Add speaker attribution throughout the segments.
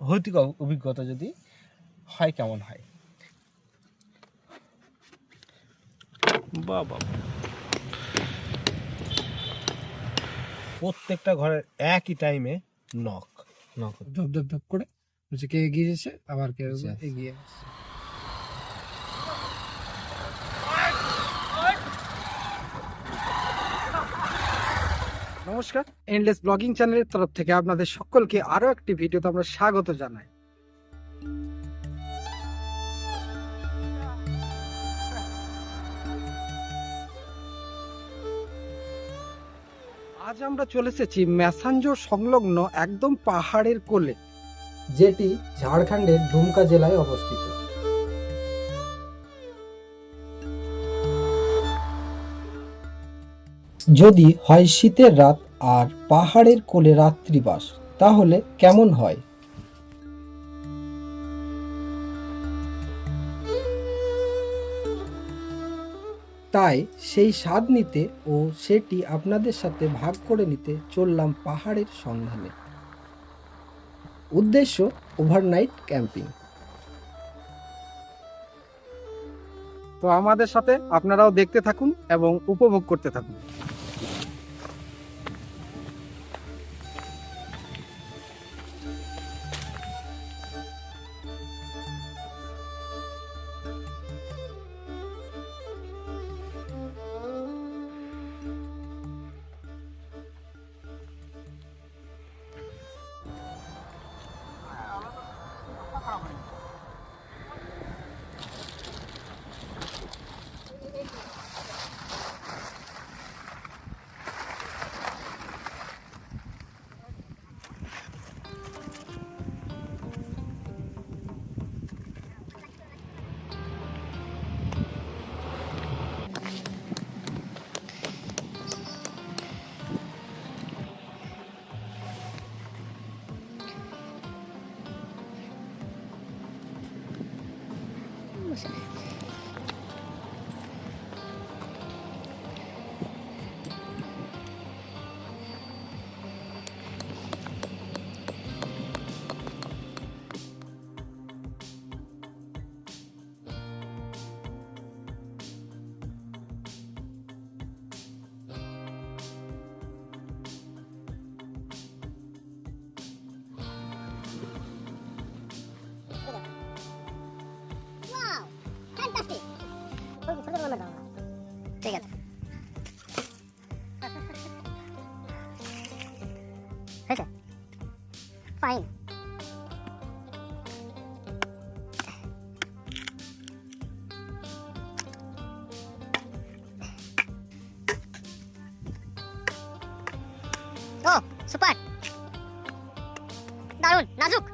Speaker 1: ভৌতিক অভিজ্ঞতা যদি হয় কেমন হয়? বাবা। প্রত্যেকটা ঘরের একই টাইমে নখ নখ
Speaker 2: ধপ ধপ ধপ করে। হচ্ছে কে এগিয়ে যাচ্ছে? আবার কে এগিয়ে এগিয়ে নমস্কার। এন্ডলেস ব্লগিং চ্যানেলের তরফ থেকে আপনাদের সকলকে আরও একটি ভিডিওতে আমরা স্বাগত জানাই। আজ আমরা চলে এসেছি ম্যাসাঞ্জোর সংলগ্ন একদম পাহাড়ের কোলে, যেটি ঝাড়খণ্ডের দুমকা জেলায় অবস্থিত। যদি হয় শীতের রাত আর পাহাড়ের কোলে রাত্রিবাস তাহলে কেমন হয়? তাই সেই স্বাদ নিতে ও সেটি আপনাদের সাথে ভাগ করে নিতে চললাম পাহাড়ের সন্ধানে। উদ্দেশ্য ওভারনাইট ক্যাম্পিং তো আমাদের সাথে আপনারাও দেখতে থাকুন এবং উপভোগ করতে থাকুন।
Speaker 3: ও, সুপার। নাজুক।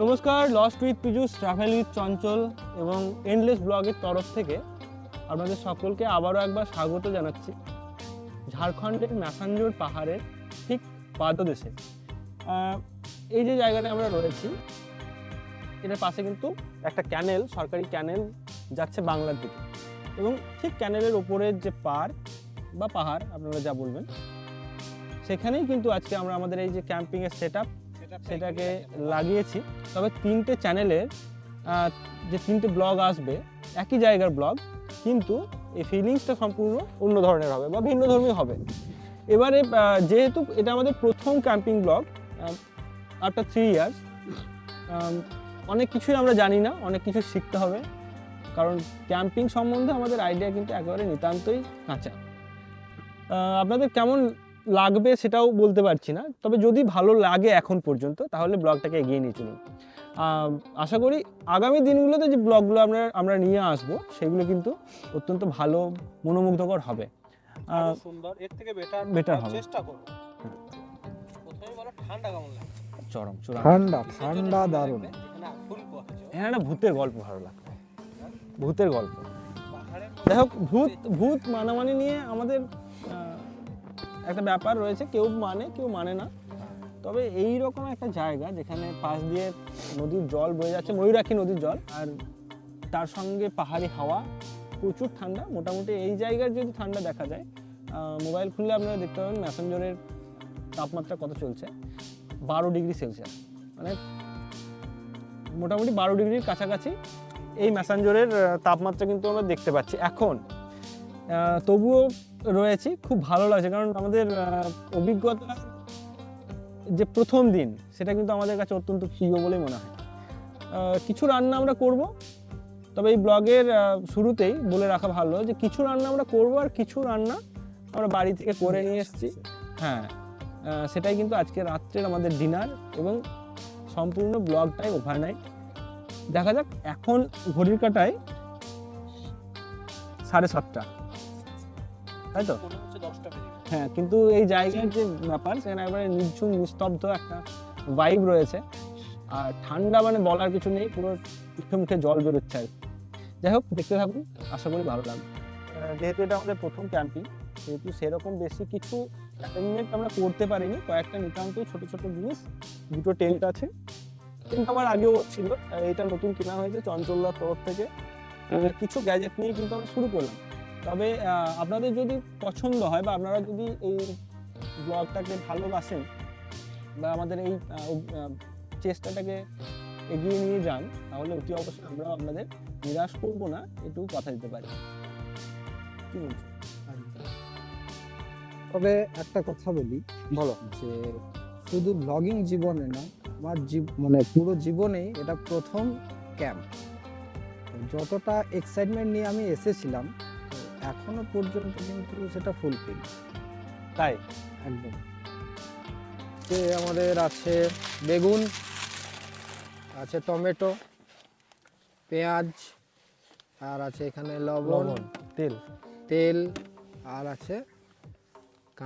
Speaker 1: নমস্কার lost with Pijush travel with Chanchal এবং এন্ডলেস ব্লগের তরফ থেকে আপনাদের সকলকে আবারও একবার স্বাগত জানাচ্ছি ঝাড়খণ্ডের ম্যাসাঞ্জোর পাহাড়ের ঠিক পাদদেশে। এই যে জায়গাটা আমরা রয়েছি, এটার পাশে কিন্তু একটা ক্যানেল সরকারি ক্যানেল যাচ্ছে বাংলার দিকে। এবং ঠিক ক্যানেলের ওপরের যে পার্ক বা পাহাড় আপনারা যা বলবেন সেখানেই কিন্তু আজকে আমরা আমাদের এই যে ক্যাম্পিংয়ের সেট সেটাকে লাগিয়েছি। তবে তিনটে চ্যানেলের যে তিনটে ব্লগ আসবে একই জায়গার ব্লগ কিন্তু এই ফিলিংসটা সম্পূর্ণ অন্য ধরনের হবে বা ভিন্ন ধর্মী হবে। এবারে যেহেতু এটা আমাদের প্রথম camping blog after three years অনেক কিছুই আমরা জানি না অনেক কিছু শিখতে হবে। কারণ ক্যাম্পিং সম্বন্ধে আমাদের আইডিয়া কিন্তু একেবারে নিতান্তই কাঁচা। আপনাদের কেমন লাগবে সেটাও বলতে পারছি না তবে যদি ভালো লাগে এখন পর্যন্ত তাহলে ব্লগটাকে এগিয়ে নিয়ে চলুন। আশা করি আগামী দিনগুলোতে যে ব্লগগুলো আমরা আমরা নিয়ে আসব সেগুলো কিন্তু অত্যন্ত ভালো মনোমুগ্ধকর হবে।
Speaker 4: সুন্দর এর থেকে বেটার
Speaker 1: better হবে।
Speaker 4: চেষ্টা করব। ঠান্ডা কেমন লাগে?
Speaker 1: চরম
Speaker 2: ঠান্ডা ঠান্ডা দারুণ।
Speaker 4: না
Speaker 1: এখানে একটা ভূতের গল্প ভালো লাগবে। ভূতের গল্প। যাই হোক, ভূত ভূত মানামানি নিয়ে আমাদের একটা ব্যাপার রয়েছে, কেউ মানে কেউ মানে না। তবে এই রকম একটা জায়গা যেখানে পাশ দিয়ে নদীর জল বয়ে যাচ্ছে, ময়ূরাক্ষী নদীর জল, আর তার সঙ্গে পাহাড়ি হাওয়া, প্রচুর ঠান্ডা। মোটামুটি এই জায়গার যদি ঠান্ডা দেখা যায় মোবাইল খুললে আপনারা দেখতে পাবেন ম্যাসেঞ্জরের তাপমাত্রা কত চলছে। বারো ডিগ্রি সেলসিয়াস। মানে মোটামুটি বারো ডিগ্রির কাছাকাছি এই ম্যাসেঞ্জরের তাপমাত্রা কিন্তু আমরা দেখতে পাচ্ছি। এখন তবুও রয়েছি, খুব ভালো লাগছে, কারণ আমাদের অভিজ্ঞতা যে প্রথম দিন, সেটা কিন্তু আমাদের কাছে অত্যন্ত প্রিয় বলেই মনে হয়। কিছু রান্না আমরা করব, তবে এই ব্লগের শুরুতেই বলে রাখা ভালো যে কিছু রান্না আমরা করব আর কিছু রান্না আমরা বাড়ি থেকে করে নিয়ে এসেছি। হ্যাঁ সেটাই কিন্তু আজকে রাত্রের আমাদের ডিনার এবং সম্পূর্ণ ব্লগটাই ওভারনাইট দেখা যাক এখন ঘড়ির কাটায় সাড়ে সাতটা। তাই তো? হ্যাঁ কিন্তু এই জায়গার যে ব্যাপার সেখানে একবারে নিঝুম নিস্তব্ধ একটা ভাইব রয়েছে। আর ঠান্ডা মানে বলার কিছু নেই পুরো মুখে মুখে জল বেরোচ্ছে আর যাই হোক দেখতে থাকুন আশা করি ভালো লাগবে। যেহেতু এটা আমাদের প্রথম ক্যাম্পিং সেহেতু সেরকম বেশি কিছু অ্যারেঞ্জমেন্ট আমরা করতে পারিনি। কয়েকটা নিতান্ত ছোট ছোট জিনিস দুটো টেন্ট আছে। টেন্ট আমার আগেও ছিল এটা নতুন কেনা হয়েছে চঞ্চলদার তরফ থেকে। কিছু গ্যাজেট নিয়ে কিন্তু আমরা শুরু করলাম। তবে আপনাদের যদি পছন্দ হয় বা আপনারা যদি এই ব্লগটাকে ভালোবাসেন বা আমাদের এই চেষ্টাটাকে এগিয়ে নিয়ে যান, তাহলে অতি অবশ্যই আমরা আপনাদের নিরাশ করব না এটুকু কথা দিতে পারি। কি
Speaker 2: তবে একটা কথা বলি,
Speaker 1: বলো
Speaker 2: যে শুধু ব্লগিং জীবনে না আমার জীব- মানে পুরো জীবনেই এটা প্রথম ক্যাম্প। যতটা এক্সাইটমেন্ট নিয়ে আমি এসেছিলাম এখনও পর্যন্ত কিন্তু সেটা ফুলফিল
Speaker 1: তাই?
Speaker 2: একদম। যে আমাদের আছে বেগুন আছে টমেটো পেঁয়াজ আর আছে এখানে লবণ।
Speaker 1: লবণ তেল।
Speaker 2: তেল আর আছে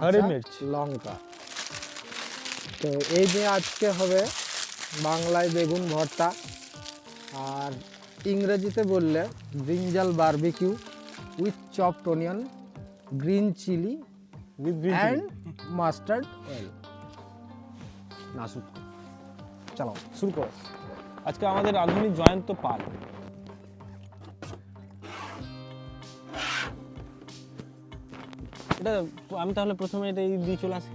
Speaker 1: হরি মির্চ।
Speaker 2: লঙ্কা। তো এই যে আজকে হবে বাংলায় বেগুন ভর্তা আর ইংরেজিতে বললে brinjal barbecue with chopped onion green chilli
Speaker 1: with
Speaker 2: and mustard oil
Speaker 1: নাসুক চালাও শুরু করো। আজকে আমাদের রাঁধুনি জয়ন্ত পাল। এটা আমি তাহলে প্রথমে এটা দিয়ে চলে আসি।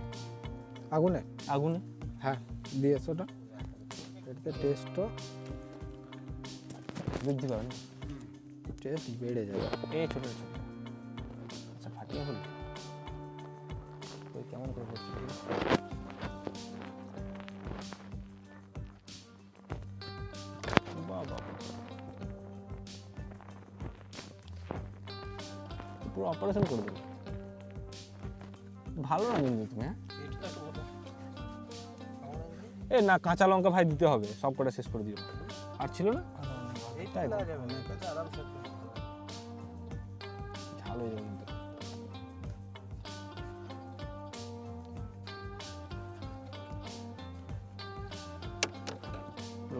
Speaker 2: আগুনে?
Speaker 1: আগুনে?
Speaker 2: হ্যাঁ দিয়েছ ওটা। এটাতে টেস্টও
Speaker 1: বৃদ্ধি পাবে না।
Speaker 2: টেস্ট বেড়ে যাবে।
Speaker 1: এই ছোট ছোট। আচ্ছা ফাটিয়ে হলো। ওই কেমন করে বাবা। পুরো অপারেশন করে দেবো। ভালো না কিন্তু তুমি হ্যাঁ। এ, না, কাঁচা লঙ্কা ভাই দিতে হবে। সব কটা শেষ করে দিও। আর ছিল না? তাই। ঝাল হয়ে যাবে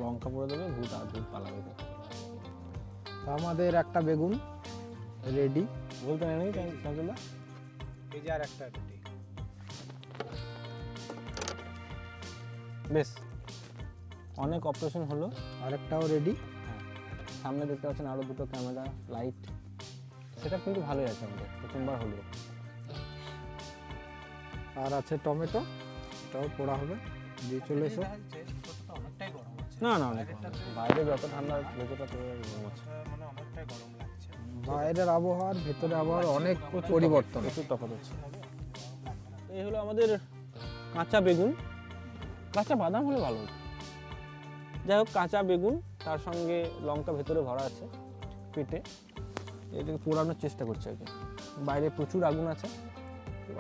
Speaker 1: লঙ্কা পরে দেবে, ভূত আর ভূত পালাবে।
Speaker 2: আমাদের একটা বেগুন রেডি।
Speaker 1: বলতে চঞ্চলদা
Speaker 4: এই যে আর একটা রুটি।
Speaker 1: বেশ। অনেক অপারেশন হলো।
Speaker 2: আরেকটাও রেডি
Speaker 1: সামনে দেখতে পাচ্ছেন আরও দুটো ক্যামেরা লাইট সেটা কিন্তু ভালোই আছে আমাদের প্রথমবার হলো।
Speaker 2: আর আছে টমেটো এটাও পোড়া হবে। দিয়ে চলে এসো।
Speaker 1: না না অনেক বাইরে যত ঠান্ডা ভেতরটা তো গরম আছে।
Speaker 2: বাইরের আবহাওয়ার ভেতরে আবহাওয়ার অনেক পরিবর্তন।
Speaker 1: প্রচুর তফাৎ হচ্ছে। এই হলো আমাদের কাঁচা বেগুন। কাঁচা বাদাম হলে ভালো হতো। যাই হোক কাঁচা বেগুন তার সঙ্গে লঙ্কা ভেতরে ভরা আছে পেটে। এটাকে পোড়ানোর চেষ্টা করছে আর কি বাইরে প্রচুর আগুন আছে।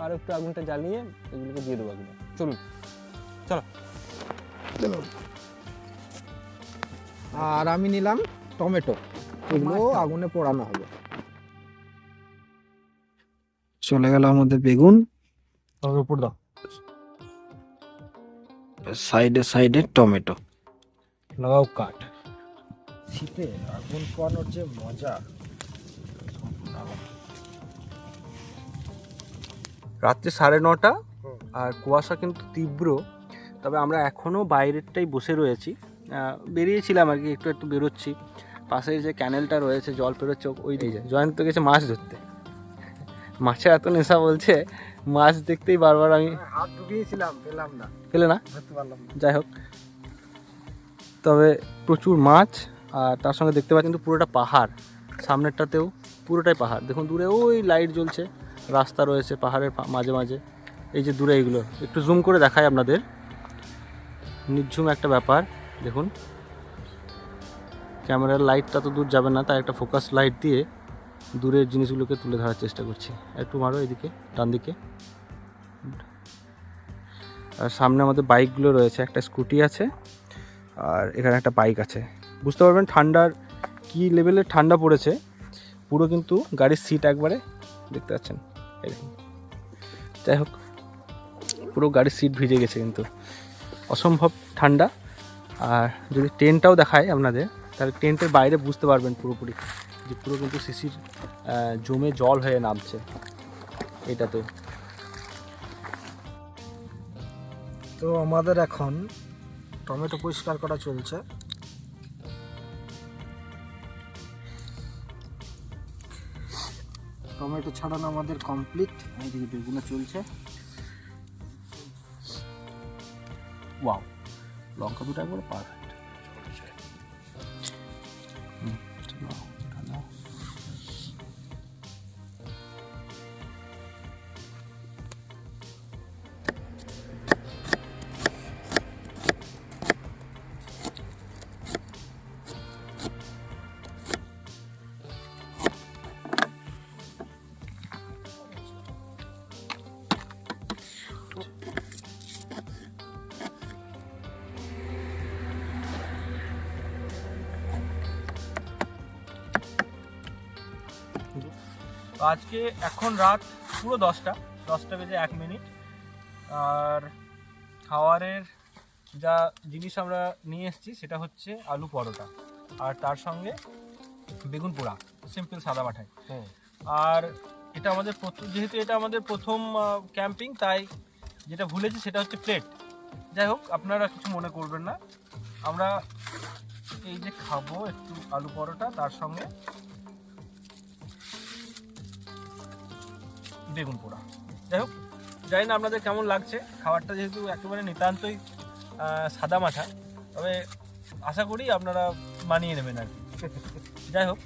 Speaker 1: আর একটু আগুনটা জ্বালিয়ে এগুলোকে দিয়ে দেবো আগুনে চলুন। চলো।
Speaker 2: আর আমি নিলাম টমেটো। এগুলো আগুনে পোড়ানো হবে। চলে গেল আমাদের বেগুন।
Speaker 1: উপর দাও।
Speaker 2: সাইডে সাইডে টমেটো।
Speaker 1: লাগাও কাঠ।
Speaker 2: শীতে আগুন পোড়ানোর যে মজা
Speaker 1: রাত্রি সাড়ে নটা আর কুয়াশা কিন্তু তীব্র। তবে আমরা এখনও বাইরেরটাই বসে রয়েছি। বেরিয়েছিলাম আর কি একটু একটু বেরোচ্ছি। পাশের যে ক্যানেলটা রয়েছে জল পেরোচ্ছে ওই দিয়ে যায় জয়ন্ত গেছে মাছ ধরতে।
Speaker 5: মাছের এত নেশা বলছে মাছ দেখতেই বারবার আমি
Speaker 2: হাত ঢুকিয়েছিলাম পেলাম না।
Speaker 5: পেলে না? যাই হোক। তবে প্রচুর মাছ আর তার সঙ্গে দেখতে পাচ্ছেন কিন্তু পুরোটা পাহাড়। সামনেরটাতেও পুরোটাই পাহাড়। দেখুন দূরে ওই লাইট জ্বলছে। রাস্তা রয়েছে পাহাড়ের মাঝে মাঝে। এই যে দূরে এইগুলো একটু জুম করে দেখায় আপনাদের। নির্ঝুম একটা ব্যাপার। দেখুন। ক্যামেরার লাইটটা তো দূর যাবে না তাই একটা ফোকাস লাইট দিয়ে দূরের জিনিসগুলোকে তুলে ধরার চেষ্টা করছি। একটু মারো এদিকে ডান দিকে আর সামনে আমাদের বাইকগুলো রয়েছে একটা স্কুটি আছে আর এখানে একটা বাইক আছে। বুঝতে পারবেন ঠান্ডার কি লেভেলের ঠান্ডা পড়েছে পুরো কিন্তু গাড়ির সিট একবারে দেখতে পাচ্ছেন যাই হোক পুরো গাড়ির সিট ভিজে গেছে কিন্তু। অসম্ভব ঠান্ডা। আর যদি টেন্টটাও দেখায় আপনাদের তাহলে টেন্টের বাইরে বুঝতে পারবেন পুরোপুরি যে পুরো কিন্তু আহ, জমে জল হয়ে নামছে। এটাতেও
Speaker 2: তো আমাদের এখন টমেটো পরিষ্কার করা চলছে। টমেটো ছাড়ানো আমাদের কমপ্লিট। এইদিকে বেগুনো চলছে।
Speaker 5: ওয়াও, লঙ্কা দুটো একবারে পারফেক্ট। আজকে এখন রাত পুরো দশটা দশটা বেজে এক মিনিট। আর খাওয়ারের যা জিনিস আমরা নিয়ে এসেছি সেটা হচ্ছে আলু পরোটা আর তার সঙ্গে বেগুন পোড়া সিম্পল সাদা মাঠাই। আর এটা আমাদের যেহেতু এটা আমাদের প্রথম ক্যাম্পিং তাই যেটা ভুলেছি সেটা হচ্ছে প্লেট। যাই হোক আপনারা কিছু মনে করবেন না। আমরা এই যে খাব একটু আলু পরোটা তার সঙ্গে বেগুন পোড়া। যাই হোক জানি না আপনাদের কেমন লাগছে। খাবারটা যেহেতু একেবারে নিতান্তই সাদা মাঠা তবে আশা করি আপনারা মানিয়ে নেবেন আর কি। যাই হোক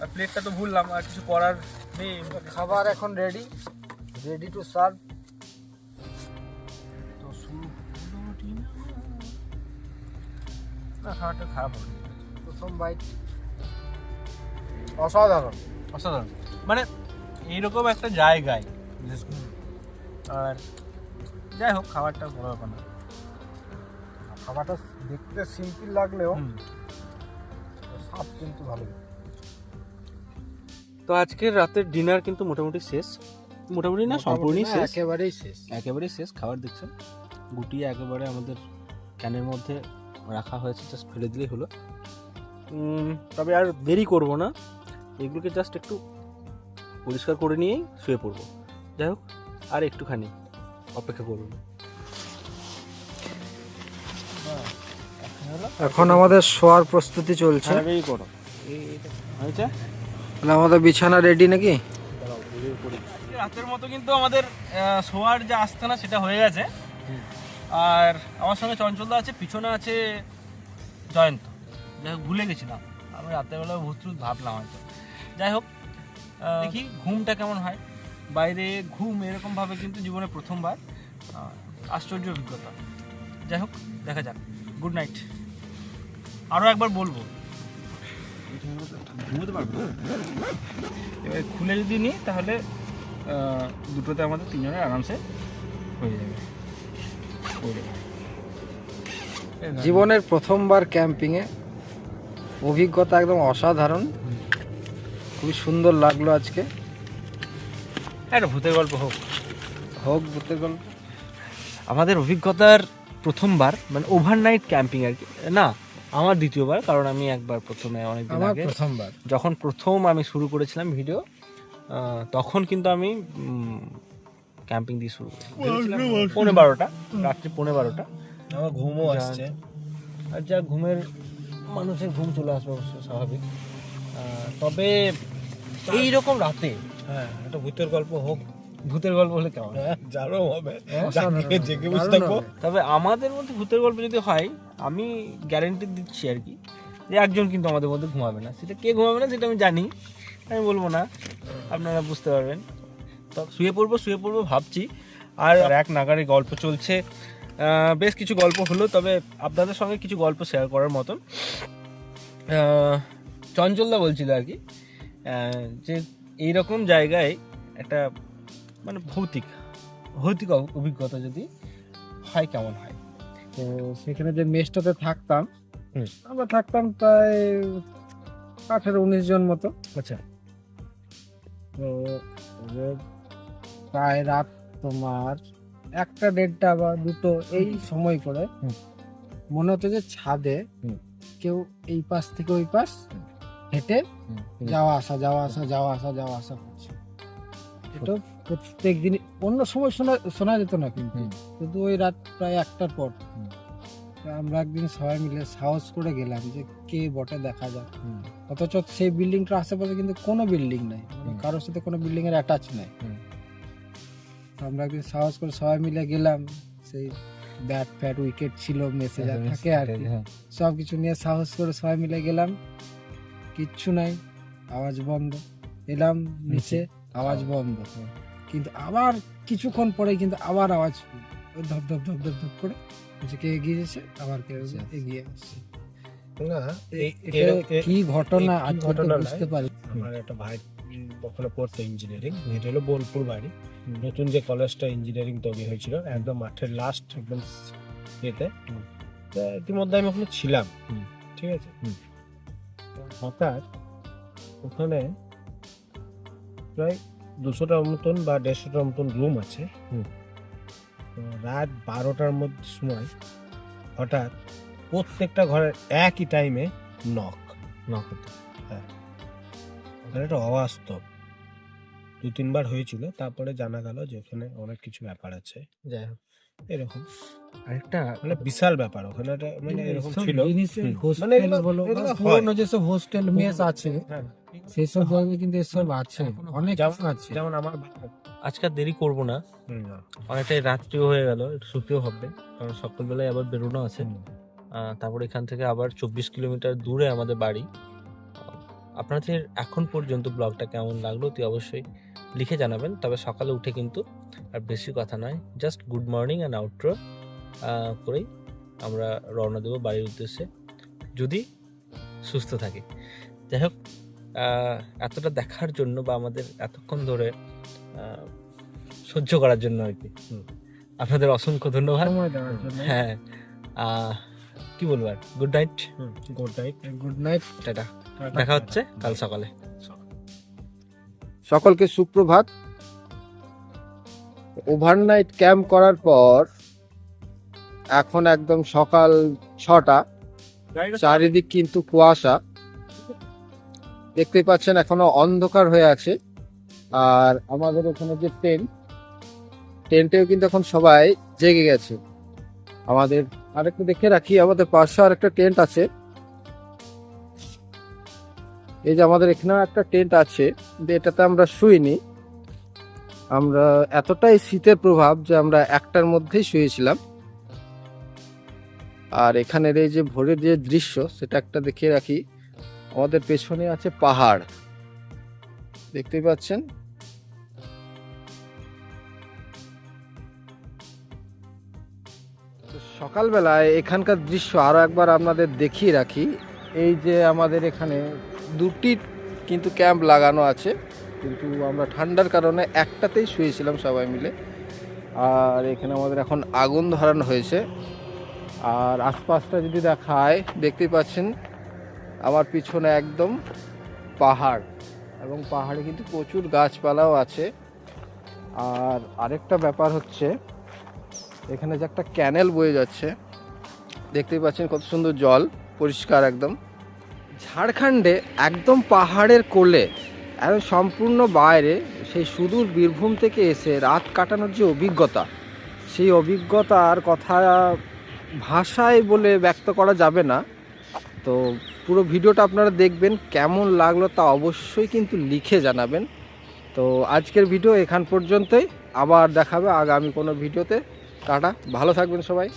Speaker 5: আর প্লেটটা তো ভুললাম আর কিছু করার নেই।
Speaker 2: খাবার এখন রেডি রেডি টু সার্ভ
Speaker 5: তো শুরু না খাবারটা খারাপ হবে।
Speaker 2: প্রথম বাইট অসাধারণ।
Speaker 5: অসাধারণ। মানে এইরকম একটা জায়গায় বিশেষ করে। আর যাই হোক খাবারটা বড় ব্যাপার না।
Speaker 2: খাবারটা দেখতে সিম্পল লাগলেও। স্বাদ কিন্তু ভালো।
Speaker 5: তো আজকের রাতের ডিনার কিন্তু মোটামুটি শেষ। মোটামুটি না সম্পূর্ণই শেষ।
Speaker 2: একেবারেই শেষ।
Speaker 5: একেবারেই শেষ খাবার দেখছেন? গুটিয়ে একেবারে আমাদের ক্যানের মধ্যে রাখা হয়েছে জাস্ট ফেলে দিলেই হলো। তবে আর দেরি করব না। এগুলোকে জাস্ট একটু পরিষ্কার করে নিয়েই শুয়ে পড়ব। যাই হোক আর একটুখানি অপেক্ষা করুন।
Speaker 2: এখন আমাদের শোয়ার প্রস্তুতি চলছে।
Speaker 5: তাড়াতাড়ি করো। হয়েছে?
Speaker 2: তাহলে আমাদের বিছানা রেডি নাকি?
Speaker 5: রাতের মতো কিন্তু আমাদের শোয়ার যে আস্থানা সেটা হয়ে গেছে। আর আমার সঙ্গে চঞ্চলদা আছে পিছনে আছে জয়ন্ত। যাই হোক ভুলে গেছিলাম। আমি রাতের বেলা ভূতরুত ভাবলাম হয়তো। যাই হোক দেখি ঘুমটা কেমন হয়। বাইরে ঘুম এরকমভাবে কিন্তু জীবনে প্রথমবার। আশ্চর্য অভিজ্ঞতা। যাই হোক দেখা যাক। গুড নাইট আরও একবার বলব। ঘুমোতে পারব? এবার খুলে যদি নিই তাহলে দুটোতে আমাদের তিনজনের আরামসে হয়ে যাবে।
Speaker 2: জীবনের প্রথমবার ক্যাম্পিংয়ে অভিজ্ঞতা একদম অসাধারণ। খুবই সুন্দর লাগল আজকে।
Speaker 5: একটা ভূতের গল্প হোক।
Speaker 2: হোক ভূতের গল্প।
Speaker 5: আমাদের অভিজ্ঞতার প্রথমবার মানে ওভারনাইট ক্যাম্পিং আর কি। না আমার দ্বিতীয়বার কারণ আমি একবার প্রথমে অনেকদিন
Speaker 2: আমার
Speaker 5: আগে
Speaker 2: প্রথমবার।
Speaker 5: যখন প্রথম আমি শুরু করেছিলাম ভিডিও তখন কিন্তু আমি ক্যাম্পিং দিয়ে শুরু করি পৌনে বারোটা রাত্রি পৌনে বারোটা।
Speaker 2: আমার ঘুমও
Speaker 5: আসছে। আর যা ঘুমের মানুষের ঘুম চলে আসবে অবশ্য স্বাভাবিক। তবে এই রকম রাতে?
Speaker 4: হ্যাঁ একটা ভূতের গল্প হোক।
Speaker 5: ভূতের গল্প হলে কেমন?
Speaker 4: হ্যাঁ যারও হবে।
Speaker 2: অসাধারণ
Speaker 4: জাগিয়ে জেগে বসে
Speaker 2: দারুণ
Speaker 4: থাকব।
Speaker 5: তবে আমাদের মধ্যে ভূতের গল্প যদি হয় আমি গ্যারেন্টি দিচ্ছি আর কি যে একজন কিন্তু আমাদের মধ্যে ঘুমাবে না। সেটা কে ঘুমাবে না সেটা আমি জানি। আমি বলব না আপনারা বুঝতে পারবেন। তো শুয়ে পড়ব শুয়ে পড়ব ভাবছি। আর এক নাগারে গল্প চলছে। বেশ কিছু গল্প হলো তবে আপনাদের সঙ্গে কিছু গল্প শেয়ার করার মতন। চঞ্চলদা বলছিল আর কি যে এইরকম জায়গায় একটা মানে ভৌতিক ভৌতিক অভিজ্ঞতা যদি হয় কেমন হয়?
Speaker 2: তো সেখানে যে মেসটাতে থাকতাম। আমরা থাকতাম প্রায় আঠেরো উনিশ জন মতো।
Speaker 5: আচ্ছা।
Speaker 2: তো প্রায় রাত তোমার একটা দেড়টা বা দুটো এই সময় করে মনে হতো যে ছাদে কেউ এই পাশ থেকে ওই পাশ হেঁটে যাওয়া আসা যাওয়া আসা যাওয়া আসা যাওয়া আসা করছে। এটা প্রত্যেক দিন অন্য সময় শোনা শোনা যেত না কিন্তু। কিন্তু ওই রাত প্রায় একটার পর আমরা একদিন সবাই মিলে সাহস করে গেলাম যে কে বটে দেখা যাক। অথচ সেই বিল্ডিংটার আশেপাশে কিন্তু কোনো বিল্ডিং নাই। মানে কারোর সাথে কোনো বিল্ডিং এর অ্যাটাচ নাই আমরা একদিন সাহস করে সবাই মিলে গেলাম। সেই ব্যাট ফ্যাট উইকেট ছিল মেসেজ থাকে আর কি।
Speaker 5: হ্যাঁ।
Speaker 2: সব কিছু নিয়ে সাহস করে সবাই মিলে গেলাম। কিচ্ছু নাই আওয়াজ বন্ধ। এলাম নিচে আওয়াজ বন্ধ। কিন্তু আবার কিছুক্ষণ পরে কিন্তু আবার আওয়াজ ধপ ধপ ধপ ধপ ধপ করে কে এগিয়ে যাচ্ছে আবার কেউ এগিয়ে আসছে।
Speaker 4: না
Speaker 2: কি ঘটনা? আজ
Speaker 4: ঘটনা।
Speaker 2: বুঝতে পারি।
Speaker 4: আমার একটা ভাই উম, ওখানে পড়তো ইঞ্জিনিয়ারিং এটা হলো বোলপুর বাড়ি। নতুন যে কলেজটা ইঞ্জিনিয়ারিং তৈরি হয়েছিল একদম মাঠের লাস্ট একদম ইতিমধ্যে আমি ওখানে ছিলাম। ঠিক আছে? হঠাৎ ওখানে প্রায় দুশোটার মতন বা দেড়শোটার মতন রুম আছে।
Speaker 5: হুম।
Speaker 4: রাত বারোটার মধ্যে সময় হঠাৎ প্রত্যেকটা ঘরের একই টাইমে নক
Speaker 5: নক হতো।
Speaker 4: ওখানে একটা অবাস্তব। দু তিনবার হয়েছিল তারপরে জানা গেল যে ওখানে অনেক কিছু ব্যাপার আছে।
Speaker 5: যাই হোক।
Speaker 4: এরকম।
Speaker 5: আরেকটা
Speaker 4: মানে বিশাল ব্যাপার ওখানে মানে এরকম ছিল।
Speaker 2: জিনিসের হোস্টেল
Speaker 4: মানে
Speaker 2: বলো। যেসব হোস্টেল মেস আছে
Speaker 4: হ্যাঁ।
Speaker 2: সেই সব জায়গায় কিন্তু এসব আছে অনেক
Speaker 4: যেমন-
Speaker 2: আছে।
Speaker 4: যেমন আমার
Speaker 5: আজকে দেরি করব না। অনেকটাই রাত্রিও হয়ে গেল একটু শুতেও হবে কারণ সকালবেলায় আবার বেরোনো আছে। আহ, তারপর এখান থেকে আবার চব্বিশ কিলোমিটার দূরে আমাদের বাড়ি। আপনাদের এখন পর্যন্ত ব্লগটা কেমন লাগল তুই অবশ্যই লিখে জানাবেন তবে সকালে উঠে কিন্তু আর বেশি কথা নয়। Just good morning and outro করেই আমরা রওনা দেবো বাড়ির উদ্দেশ্যে যদি সুস্থ থাকি। যাই হোক এতটা দেখার জন্য বা আমাদের এতক্ষণ ধরে সহ্য করার জন্য আর কি। আপনাদের অসংখ্য ধন্যবাদ। হ্যাঁ কি বলব আর? Good night
Speaker 4: good night
Speaker 2: good night
Speaker 5: tata. দেখা হচ্ছে কাল সকালে।
Speaker 2: সকলকে সুপ্রভাত। ওভারনাইট ক্যাম্প করার পর এখন একদম সকাল ছটা চারিদিক কিন্তু কুয়াশা। দেখতেই পাচ্ছেন এখনও অন্ধকার হয়ে আছে। আর আমাদের এখানে যে টেন্ট টেন্টেও কিন্তু এখন সবাই জেগে গেছে। আমাদের আরেকটু দেখে রাখি আমাদের পাশে আরেকটা টেন্ট আছে। এই যে আমাদের এখানেও একটা টেন্ট আছে, কিন্তু এটাতে আমরা শুইনি। আমরা এতটাই শীতের প্রভাব যে আমরা একটার মধ্যেই শুয়েছিলাম। আর এখানের এই যে ভোরের যে দৃশ্য, সেটা একটা দেখিয়ে রাখি। আমাদের পেছনে আছে পাহাড়। দেখতেই পাচ্ছেন? সকালবেলায় এখানকার দৃশ্য আরও একবার আপনাদের দেখিয়ে রাখি। এই যে আমাদের এখানে দুটি কিন্তু ক্যাম্প লাগানো আছে, কিন্তু আমরা ঠান্ডার কারণে একটাতেই শুয়েছিলাম সবাই মিলে। আর এখানে আমাদের এখন আগুন ধরানো হয়েছে। আর আশপাশটা যদি দেখায় দেখতেই পাচ্ছেন আমার পিছনে একদম পাহাড় এবং পাহাড়ে কিন্তু প্রচুর গাছপালাও আছে। আর আরেকটা ব্যাপার হচ্ছে, এখানে যে একটা ক্যানেল বয়ে যাচ্ছে, দেখতেই পাচ্ছেন কত সুন্দর জল, পরিষ্কার একদম। ঝাড়খণ্ডে একদম পাহাড়ের কোলে একদম সম্পূর্ণ বাইরে সেই সুদূর বীরভূম থেকে এসে রাত কাটানোর যে অভিজ্ঞতা, সেই অভিজ্ঞতার কথা ভাষায় বলে ব্যক্ত করা যাবে না। তো পুরো ভিডিওটা আপনারা দেখবেন, কেমন লাগল তা অবশ্যই কিন্তু লিখে জানাবেন। তো আজকের ভিডিও এখান পর্যন্তই, আবার দেখাবে আগামী কোনো ভিডিওতে। টাটা, ভালো থাকবেন সবাই।